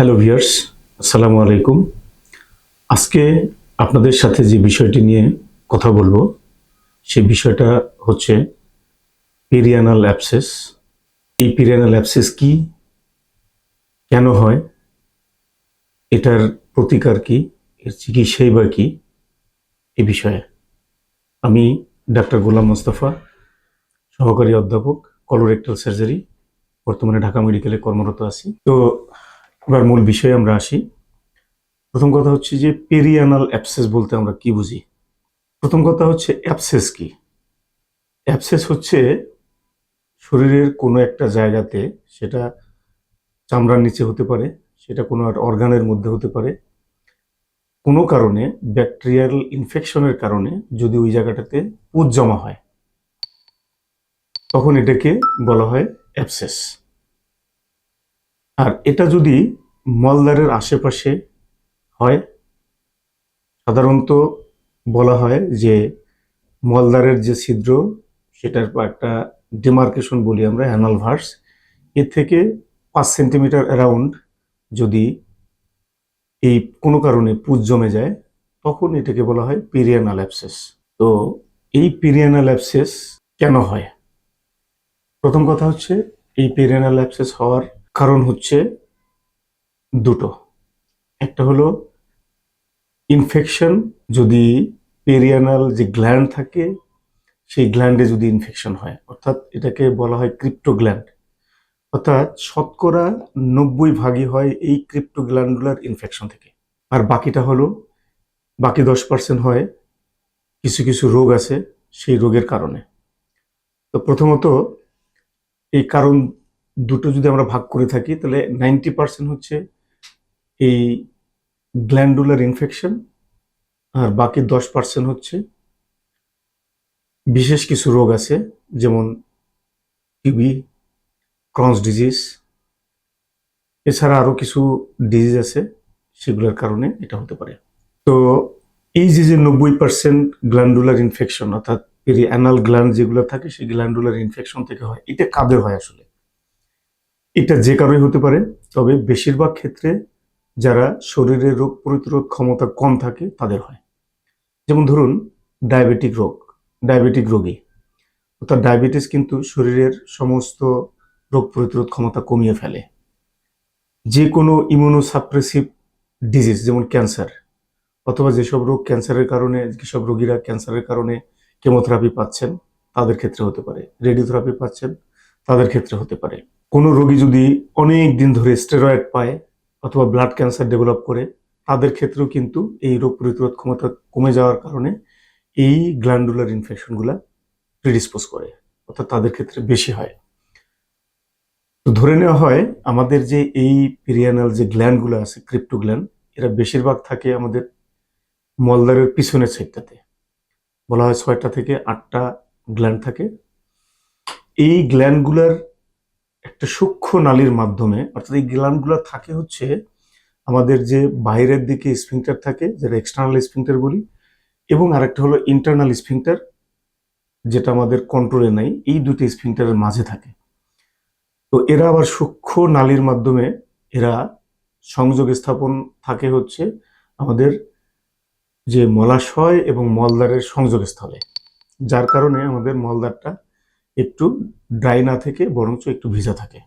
Hello viewers আসসালামু আলাইকুম আজকে আপনাদের সাথে যে বিষয়টি নিয়ে কথা বলব, সেই বিষয়টা হচ্ছে পেরিয়ানাল অ্যাপসেস এই পেরিয়ানাল অ্যাপসেস কি, কেন হয়, এটার প্রতিকার কি, এর চিকিৎসাই বা কি, এ বিষয়ে আমি ডাক্তার গোলাম মোস্তফা, সহকারী অধ্যাপক কলোরেক্টাল সার্জারি বর্তমানে ঢাকা মেডিকেলে কর্মরত আছি। তো এবার মূল বিষয়ে আমরা আসি। প্রথম কথা হচ্ছে যে পেরিয়ানাল অ্যাপসেস বলতে আমরা কি বুঝি? প্রথম কথা হচ্ছে অ্যাপসেস কি? অ্যাপসেস হচ্ছে শরীরের কোনো একটা জায়গাতে সেটা চামড়ার নিচে হতে পারে, সেটা কোনো একটা অর্গানের মধ্যে হতে পারে। কোনো কারণে ব্যাকটেরিয়াল ইনফেকশনের কারণে যদি ওই জায়গাটাতে পুজ জমা হয়, তখন এটাকে বলা হয় অ্যাপসেস আর এটা যদি মলদ্বারের আশেপাশে হয়, সাধারণত বলা হয় যে মলদ্বারের যে ছিদ্র, সেটার একটা ডিমার্কেশন বলি আমরা, অ্যানাল ভার্স, এর থেকে পাঁচ সেন্টিমিটার অ্যারাউন্ড যদি এই কোনো কারণে পুজ জমে যায়, তখন এটাকে বলা হয় পিরিয়ানাল অ্যাপসেস তো এই পিরিয়ানাল অ্যাপসেস কেন হয়? প্রথম কথা হচ্ছে, এই পেরিয়ানাল অ্যাপসেস হওয়ার কারণ হচ্ছে দুটো। একটা হলো ইনফেকশন যদি পেরিয়ানাল যে গ্ল্যান্ড থাকে, সেই গ্ল্যান্ডে যদি ইনফেকশন হয়, অর্থাৎ এটাকে বলা হয় ক্রিপ্টো গ্ল্যান্ড অর্থাৎ শতকরা নব্বই ভাগই হয় এই ক্রিপ্টো গ্ল্যান্ডুলার ইনফেকশন থেকে। আর বাকিটা হলো, বাকি দশ পার্সেন্ট হয় কিছু কিছু রোগ আছে সেই রোগের কারণে। তো প্রথমত, এই কারণ দুটো যদি আমরা ভাগ করে থাকি, তাহলে নাইনটি পার্সেন্ট হচ্ছে এই গ্ল্যান্ডুলার ইনফেকশন আর বাকি দশ পার্সেন্ট হচ্ছে বিশেষ কিছু রোগ আছে, যেমন টিবি ক্রন্স ডিজিজ এছাড়া আরও কিছু ডিজিজ আছে, সেগুলোর কারণে এটা হতে পারে। তো এই যে যে নব্বই পার্সেন্ট গ্ল্যান্ডুলার ইনফেকশন অর্থাৎ পেরি অ্যানাল গ্ল্যান্ড যেগুলো থাকে, সেই গ্ল্যান্ডুলার ইনফেকশন থেকে হয়, এটা কাদের হয় আসলে? এটা যে কারোই হতে পারে, তবে বেশিরভাগ ক্ষেত্রে যারা শরীরের রোগ প্রতিরোধ ক্ষমতা কম থাকে, তাদের হয়। যেমন ধরুন, ডায়াবেটিক রোগ, ডায়াবেটিক রোগী। অর্থাৎ ডায়াবেটিস কিন্তু শরীরের সমস্ত রোগ প্রতিরোধ ক্ষমতা কমিয়ে ফেলে। যে কোনো ইমিউনোসাপ্রেসিভ ডিজিজ যেমন ক্যান্সার, অথবা যেসব রোগ ক্যান্সারের কারণে, যেসব রোগীরা ক্যান্সারের কারণে কেমোথেরাপি পাচ্ছেন, তাদের ক্ষেত্রে হতে পারে। রেডিওথেরাপি পাচ্ছেন, তাদের ক্ষেত্রে হতে পারে। কোনো রোগী যদি অনেক দিন ধরে স্টেরয়েড পায় অথবা ব্লাড ক্যান্সার ডেভেলপ করে, তাদের ক্ষেত্রেও কিন্তু এই রোগ প্রতিরোধ ক্ষমতা কমে যাওয়ার কারণে এই গ্ল্যান্ডুলার ইনফেকশনগুলা প্রিডিসপোজ করে, অর্থাৎ তাদের ক্ষেত্রে বেশি হয়। তো ধরে নেওয়া হয়, আমাদের যে এই পিরিয়ানাল যে গ্ল্যান্ডগুলো আছে ক্রিপ্টো গ্ল্যান্ড এরা বেশিরভাগ থাকে আমাদের মলদারের পিছনের সাইডটাতে বলা হয় ছয়টা থেকে আটটা গ্ল্যান্ড থাকে। এই গ্ল্যান্ডগুলার একটা সূক্ষ্ম নালীর মাধ্যমে, অর্থাৎ এই গ্ল্যান্ডগুলো থাকে হচ্ছে আমাদের যে বাইরের দিকে স্ফিংটার থাকে, যেটা এক্সটার্নাল স্ফিংটার বলি, এবং আরেকটা হলো ইন্টারনাল স্ফিংটার যেটা আমাদের কন্ট্রোলে নাই, এই দুটি স্ফিংটারের মাঝে থাকে। তো এরা আবার সূক্ষ্ম নালীর মাধ্যমে এরা সংযোগ স্থাপন থাকে হচ্ছে আমাদের যে মলাশয় এবং মলদ্বারের সংযোগস্থলে, যার কারণে আমাদের মলদ্বারটা একটু ড্রাই না থেকে বরঞ্চ একটু ভিজা থাকে।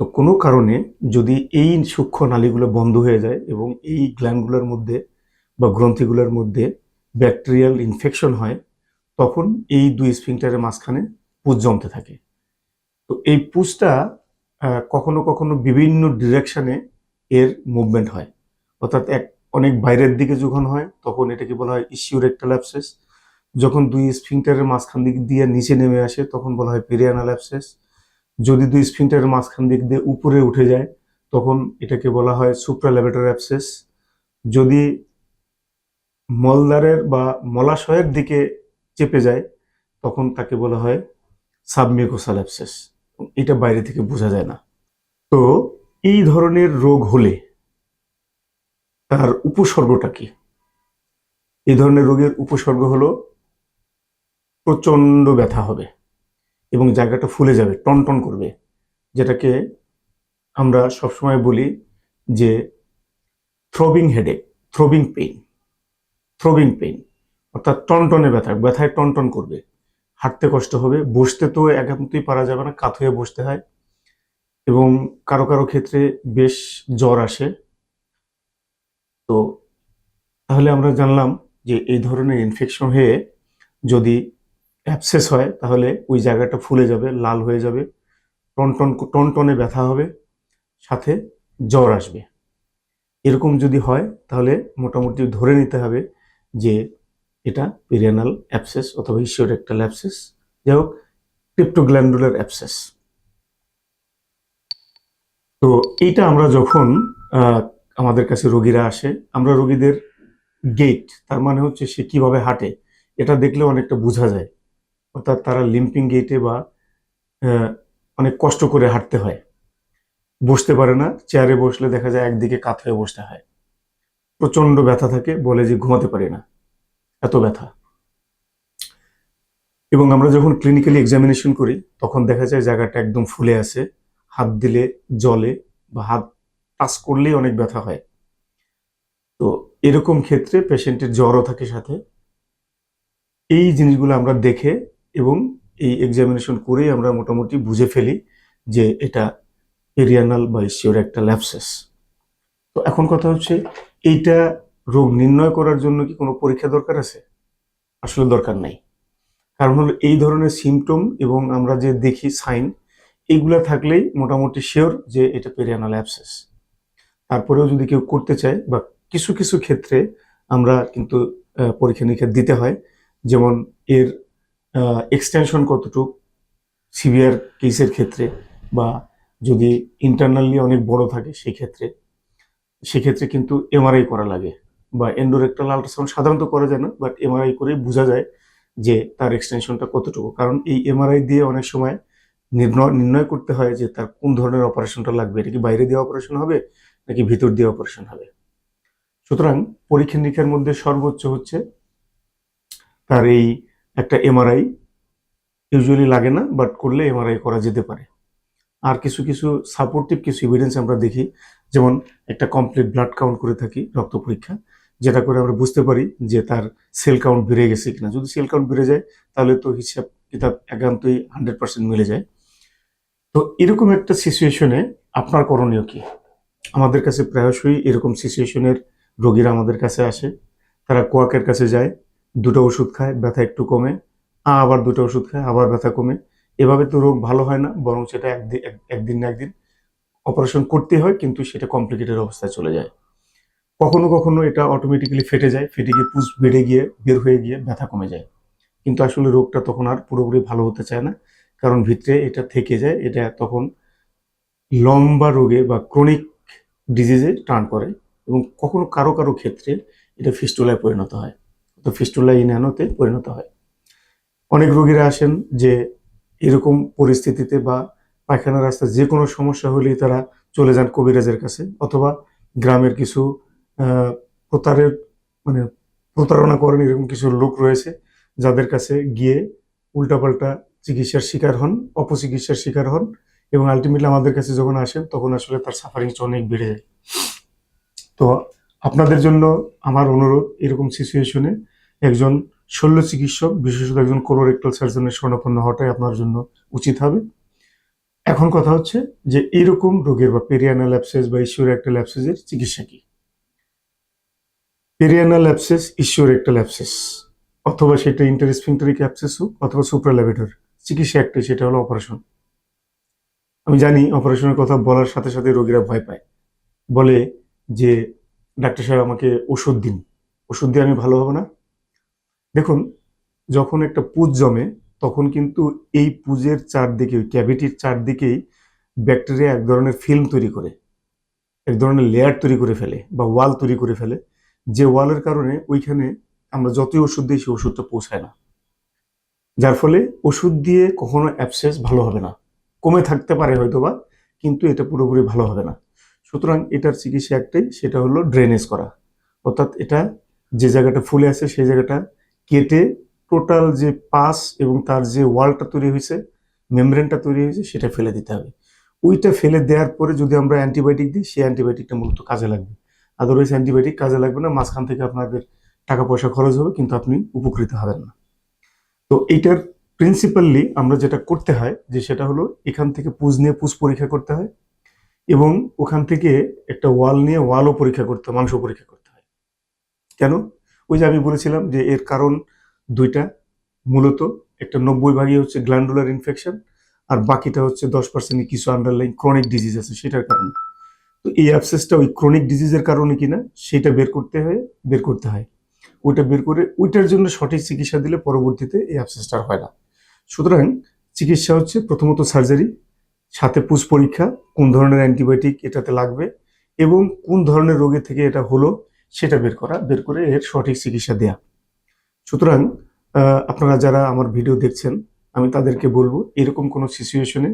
তো কোনো কারণে যদি এই সূক্ষ্ম নালীগুলো বন্ধ হয়ে যায় এবং এই গ্ল্যান্ডগুলোর মধ্যে বা গ্রন্থিগুলোর মধ্যে ব্যাকটেরিয়াল ইনফেকশন হয়, তখন এই দুই স্ফিংটারের মাঝখানে পুজ জমতে থাকে। তো এই পুজটা কখনো কখনো বিভিন্ন ডিরেকশনে এর মুভমেন্ট হয়। অর্থাৎ এক, অনেক বাইরের দিকে যখন হয়, তখন এটাকে বলা হয় ইসিউরেক্টাল অ্যাপসেস যখন দুই স্ফিংটারের মাঝখান দিক দিয়ে নিচে নেমে আসে, তখন বলা হয় পেরিয়ানাল অ্যাপসেস যদি দুই স্ফিংটারের মাঝখান দিক দিয়ে উপরে উঠে যায়, তখন এটাকে বলা হয় সুপ্রালেভেটর অ্যাপসেস যদি মলদ্বারের বা মলাশয়ের দিকে চেপে যায়, তখন তাকে বলা হয় সাবমিউকোসাল অ্যাপসেস এটা বাইরে থেকে বোঝা যায় না। তো এই ধরনের রোগ হলে তার উপসর্গটা কি? এই ধরনের রোগের উপসর্গ হলো প্রচণ্ড ব্যথা হবে এবং জায়গাটা ফুলে যাবে, টনটন করবে। যেটাকে আমরা সবসময় বলি যে throbbing headache throbbing pain throbbing pain অর্থাৎ টনটনে ব্যথা, ব্যথায় টনটন করবে। হাঁটতে কষ্ট হবে, বসতে তো একান্তই পারা যাবে না, কাত হয়ে বসতে হয়। এবং কারও কারও ক্ষেত্রে বেশ জ্বর আসে। তো তাহলে আমরা জানলাম যে এই ধরনের ইনফেকশন হয়ে যদি অ্যাবসেস হয়, তাহলে ওই জায়গাটা ফুলে যাবে, লাল হয়ে যাবে, টনটন, টনটনে ব্যথা হবে, সাথে জ্বর আসবে। এরকম যদি হয়, তাহলে মোটামুটি ধরে নিতে হবে যে এটা পেরিয়ানাল অ্যাপসেস অথবা ইস্যুরেক্টাল অ্যাবসেস যাই হোক ক্রিপ্টোগ্ল্যান্ডুলার অ্যাপসেস তো এইটা আমরা যখন আমাদের কাছে রোগীরা আসে, আমরা রোগীদের গেট তার মানে হচ্ছে সে কীভাবে হাঁটে, এটা দেখলে অনেকটা বোঝা যায়। অর্থাৎ তারা লিম্পিং গেটে বা অনেক কষ্ট করে হাঁটতে হয়। বসতে পারে না চেয়ারে বসলে দেখা যায় একদিকে কাত হয়ে বসতে হয়। প্রচণ্ড ব্যথা থাকে, বলে যে ঘুমাতে পারি না। এত ব্যথা। এবং আমরা যখন ক্লিনিক্যালি এক্সামিনেশন করি, তখন দেখা যায় জায়গাটা একদম ফুলে আছে। হাত দিলে জলে বা হাত টাচ করলেই অনেক ব্যথা হয়। তো এরকম ক্ষেত্রে পেশেন্টের জ্বরও থাকে সাথে। এই জিনিসগুলো আমরা দেখে এবং এই এক্সামিনেশন করেই আমরা মোটামুটি বুঝে ফেলি যে এটা পেরিয়ানাল বা ইসিওর একটা ল্যাপসেস তো এখন কথা হচ্ছে, এইটা রোগ নির্ণয় করার জন্য কি কোনো পরীক্ষা দরকার আছে? আসলে দরকার নাই। কারণ হলো এই ধরনের সিমটম এবং আমরা যে দেখি সাইন এইগুলা থাকলেই মোটামুটি শিওর যে এটা পেরিয়ানাল অ্যাপসেস তারপরেও যদি কেউ করতে চায় বা কিছু কিছু ক্ষেত্রে আমরা কিন্তু পরীক্ষা নিরীক্ষা দিতে হয়। যেমন এর এক্সটেনশন কতটুকু সিভিয়ার কেসের ক্ষেত্রে বা যদি ইন্টারনালি অনেক বড় থাকে সেই ক্ষেত্রে সেক্ষেত্রে কিন্তু এমআরআই করা লাগে বা এন্ডোরেক্টাল আল্ট্রাসাউন্ড সাধারণত করা যায় না বাট এমআরআই করে বোঝা যায় যে তার এক্সটেনশনটা কতটুকু। কারণ এই এমআরআই দিয়ে অনেক সময় নির্ণয় নির্ণয় করতে হয় যে তার কোন ধরনের অপারেশনটা লাগবে। এটা কি বাইরে দিয়ে অপারেশন হবে নাকি ভিতর দিয়ে অপারেশন হবে? সুতরাং পরীক্ষা নিরীক্ষার মধ্যে সর্বোচ্চ হচ্ছে তার এই একটা এমআরআই ইউজুয়ালি লাগে না বাট করলে এমআরআই করা যেতে পারে। আর কিছু কিছু সাপোর্টিভ কিছু এভিডেন্স আমরা দেখি, যেমন একটা কমপ্লিট ব্লাড কাউন্ট করে থাকি রক্ত পরীক্ষা, যেটা করে আমরা বুঝতে পারি যে তার সেল কাউন্ট বেড়ে গেছে কিনা। যদি সেল কাউন্ট বেড়ে যায়, তাহলে তো হিসাব কিতাব একান্তই হান্ড্রেড পার্সেন্ট মিলে যায়। তো এরকম একটা সিচুয়েশনে আপনার করণীয় কি? আমাদের কাছে প্রায়শই এরকম সিচুয়েশনের রোগীরা আমাদের কাছে আসে, তারা কোয়াকের কাছে যায় দুটো ওষুধ খায়, ব্যথা একটু কমে, আবার দুটো ওষুধ খায়, আবার ব্যথা কমে। এভাবে তো রোগ ভালো হয় না, বরং সেটা একদিন একদিন না একদিন অপারেশন করতে হয়, কিন্তু সেটা কমপ্লিকেটেড অবস্থায় চলে যায়। কখনো কখনো এটা অটোমেটিক্যালি ফেটে যায়, ফেটে গিয়ে পুষ বেড়ে গিয়ে, বের হয়ে গিয়ে ব্যথা কমে যায়। কিন্তু আসলে রোগটা তখন আর পুরোপুরি ভালো হতে চায় না, কারণ ভিতরে এটা থেকে যায়, এটা তখন লম্বা রোগে বা ক্রনিক ডিজিজে টার্ন করে এবং কখনো কারও কারও ক্ষেত্রে এটা ফিস্টুলায় পরিণত হয়। তো ফিস্টুলা ইনহ্যানোতে পরিণত হয়। অনেক রোগীরা আসেন যে এরকম পরিস্থিতিতে বা পায়খানা রাস্তায় যে কোনো সমস্যা হলেই তারা চলে যান কবিরাজের কাছে অথবা গ্রামের কিছু প্রতারের মানে প্রতারণা করেন এরকম কিছু লোক রয়েছে যাদের কাছে গিয়ে উল্টাপাল্টা চিকিৎসার শিকার হন, অপচিকিৎসার শিকার হন এবং আলটিমেটলি আমাদের কাছে যখন আসেন তখন আসলে তার সাফারিংটা অনেক বেড়ে যায়। তো আপনাদের জন্য আমার অনুরোধ এরকম সিচুয়েশনে একজন শল্য চিকিৎসক, বিশেষত একজন কোলোরেক্টাল সার্জনের স্বর্ণাপন্ন হওয়াটাই আপনার জন্য উচিত হবে। এখন কথা হচ্ছে যে এরকম রোগের বা পেরিয়ানাল অ্যাপসেস বা ইস্যুর একটা ল্যাপসেসের চিকিৎসা কি? পেরিয়ানাল অ্যাপসেস ইস্যুর একটা ল্যাপসেস অথবা সেটা ইন্টারস্পিংটারিক অ্যাপসেস হোক, অথবা সুপ্রালেভেটর চিকিৎসা একটাই, সেটা হলো অপারেশন আমি জানি অপারেশনের কথা বলার সাথে সাথে রোগীরা ভয় পায়। বলে যে ডাক্তার সাহেব আমাকে ওষুধ দিন। ওষুধ দিয়ে আমি ভালো হব না? দেখুন, যখন একটা পুজ জমে, তখন কিন্তু এই পুজের চারদিকে, ওই ক্যাভিটির চারদিকেই ব্যাকটেরিয়া এক ধরনের ফিল্ম তৈরি করে। এক ধরনের লেয়ার তৈরি করে ফেলে বা ওয়াল তৈরি করে ফেলে। যে ওয়ালের কারণে ওইখানে আমরা যতই ওষুধ দিই, সেই ওষুধটা পৌঁছায় না। যার ফলে ওষুধ দিয়ে কখনো অ্যাবসেস ভালো হবে না। কমে থাকতে পারে হয়তোবা, কিন্তু এটা পুরোপুরি ভালো হবে না। সুতরাং এটার চিকিৎসা একটাই, সেটা হলো ড্রেনেজ করা। অর্থাৎ এটা যে জায়গাটা ফুলে আছে, সেই জায়গাটা কেটে টোটাল যে পাস এবং তার যে ওয়ালটা তৈরি হয়েছে মেমব্রেনটা তৈরি হয়েছে, সেটা ফেলে দিতে হবে। ওইটা ফেলে দেওয়ার পরে যদি আমরা অ্যান্টিবায়োটিক দিই, সেই অ্যান্টিবায়োটিকটা মূলত কাজে লাগবে। আদারওয়াইজ অ্যান্টিবায়োটিক কাজে লাগবে না, মাঝখান থেকে আপনাদের টাকা পয়সা খরচ হবে, কিন্তু আপনি উপকৃত হবেন না। তো এইটার প্রিন্সিপালি আমরা যেটা করতে হয়, যে সেটা হলো এখান থেকে পুজ নিয়ে পুজ পরীক্ষা করতে হয়। এবং ওখান থেকে একটা ওয়াল নিয়ে ওয়ালও পরীক্ষা করতে মাংস পরীক্ষা করতে হয়। কেন? ওই যে আমি বলেছিলাম যে এর কারণ দুইটা। মূলত একটা নব্বই ভাগই হচ্ছে গ্ল্যান্ডুলার ইনফেকশন আর বাকিটা হচ্ছে দশ পার্সেন্ট কিছু আন্ডারলাইন ক্রনিক ডিজিজ আছে সেটার কারণে। তো এই অ্যাবসেসটা ওই ক্রনিক ডিজিজের কারণে কিনা সেটা বের করতে হয়, বের করতে হয়। ওইটা বের করে ওইটার জন্য সঠিক চিকিৎসা দিলে পরবর্তীতে এই অ্যাবসেসটা হয় না। সুতরাং চিকিৎসা হচ্ছে প্রথমত সার্জারি সাথে পুষ পরীক্ষা, কোন ধরনের অ্যান্টিবায়োটিক এটাতে লাগবে এবং কোন ধরনের রোগে থেকে এটা হলো সেটা বের করা, বের করে এর সঠিক চিকিৎসা দেয়া। সুতরাং আপনারা যারা আমার ভিডিও দেখছেন, আমি তাদেরকে বলব এরকম কোনো সিচুয়েশনে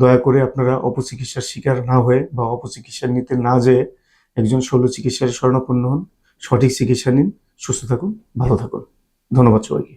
দয়া করে আপনারা অপচিকিৎসার শিকার না হয়ে বা অপচিকিৎসা নিতে না যেয়ে একজন শল্য চিকিৎসার শরণাপন্ন হন, সঠিক চিকিৎসা নিন, সুস্থ থাকুন, ভালো থাকুন। ধন্যবাদ সবাইকে।